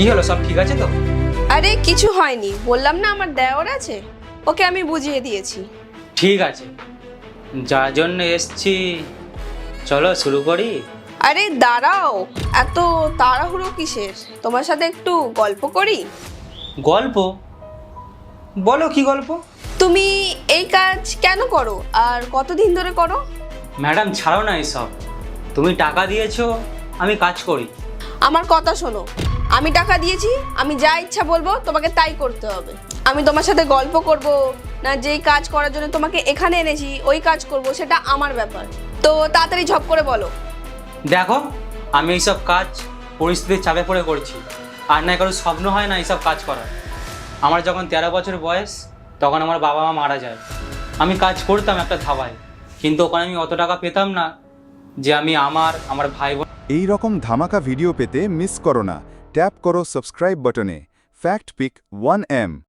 কি হলো সব ঠিক আছে তো? আরে কিছু হয়নি। বললাম না আমার দেওর আছে? ওকে আমি বুঝিয়ে দিয়েছি। ঠিক আছে। যার জন্য এসছি চলো শুরু করি। আরে দাঁড়াও। এত তাড়াহুড়ো কিসের? তোমার সাথে একটু গল্প করি? গল্প? বলো কি গল্প? তুমি এই কাজ কেন করো? আর কতদিন ধরে করো? ম্যাডাম ছাড়ো না এসব। তুমি টাকা দিয়েছ আমি কাজ করি। আমার কথা শোনো। আমি টাকা দিয়েছি আমি যা ইচ্ছা বলব তোমাকে তাই করতে হবে। আমি তোমার সাথে গল্প করব না যেই কাজ করার জন্য তোমাকে এখানে এনেছি ওই কাজ করব সেটা আমার ব্যাপার। তো তাড়াতাড়ি ঝপ করে বলো। দেখো আমি এইসব কাজ পরিস্থিতির চাপে পড়ে করছি। আর না কারও স্বপ্ন হয় না এইসব কাজ করার। আমার যখন তেরো বছর বয়স তখন আমার বাবা মা মারা যায়। আমি কাজ করতাম একটা ধাবায় কিন্তু ওখানে আমি অত টাকা পেতাম না যে আমি আমার আমার ভাই বোন এই রকম ধামাকা ভিডিও পেতে মিস করো না। ট্যাপ করো সাবস্ক্রাইব বাটনে ফ্যাক্ট পিক ওয়ান এম